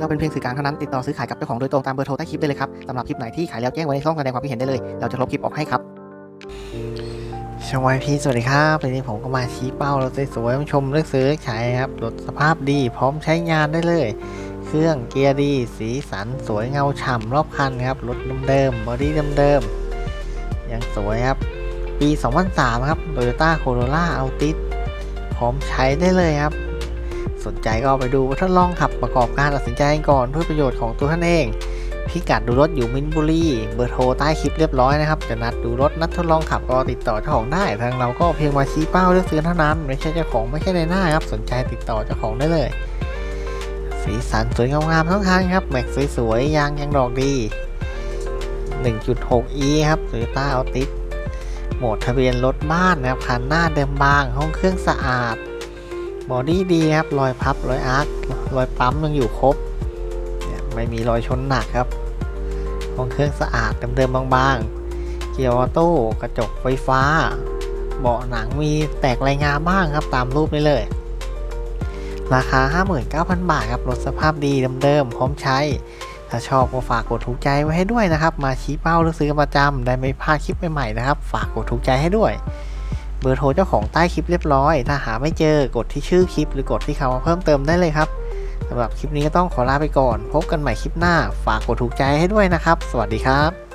เราเป็นเพียงสื่อกลางเท่านั้นติดต่อซื้อขายกับเจ้าของโดยตรงตามเบอร์โทรใต้คลิปได้เลยครับสำหรับคลิปไหนที่ขายแล้วแจ้งไว้ในช่องแสดงความคิดเห็นได้เลย เราจะลบคลิปออกให้ครับชมวพี่สวัสดีครับวันนี้ผมก็มาชี้เป้ารถสวยๆมาชมเลือกซื้อใช้ครับรถสภาพดีพร้อมใช้งานได้เลย เครื่องเกียร์ดี สีสันสวยเงาฉ่ำรอบคันครับรถเดิมๆบอดี้เดิมๆยังสวยครับ ปี 2003 ครับ Toyota Corolla Altis พร้อมใช้ได้เลยครับ สนใจก็ไปดูทดลองขับประกอบการตัดสินใจก่อนเพื่อประโยชน์ของตัวท่านเอง พิกัดดูรถอยู่มินบุรีเบอร์โทรใต้คลิปเรียบร้อยนะครับจะนัดดูรถนัดทดลองขับก็ติดต่อเจ้าของได้ทางเราก็เพียงมาชี้เป้าเลือกซื้อเท่านั้นไม่ใช่เจ้าของไม่ใช่ในหน้าครับสนใจติดต่อเจ้าของได้เลย สีสันสวยงามทั้งคันครับแม็กสวยๆยางยังดอกดี 1.6e ครับ Toyota Altis โหมดทะเบียนรถบ้านนะครับคันหน้าเดิมบางห้องเครื่องสะอาด บอดี้ดีครับ รอยพับ รอยอาร์ค รอยปั๊มยังอยู่ครบ ไม่มีรอยชนหนักครับห้องเครื่องสะอาดเดิมๆบางๆ เกียร์ออโต้กระจกไฟฟ้า เบาะหนังมีแตกรายงาบ้างครับตามรูปนี้เลย ราคา 59,000 บาทครับรถสภาพดีเดิมๆพร้อมใช้ ถ้าชอบก็ฝากกดถูกใจไว้ให้ด้วยนะครับ มาชี้เป้าหรือซื้อประจำได้ไม่พลาดคลิปใหม่ๆนะครับ ฝากกดถูกใจให้ด้วย เบอร์โทรเจ้าของใต้คลิปเรียบร้อย ถ้าหาไม่เจอกดที่ชื่อคลิป หรือกดที่คำว่าเพิ่มเติมได้เลยครับสำหรับคลิปนี้ก็ต้องขอลาไปก่อน พบกันใหม่คลิปหน้า ฝากกดถูกใจให้ด้วยนะครับ สวัสดีครับ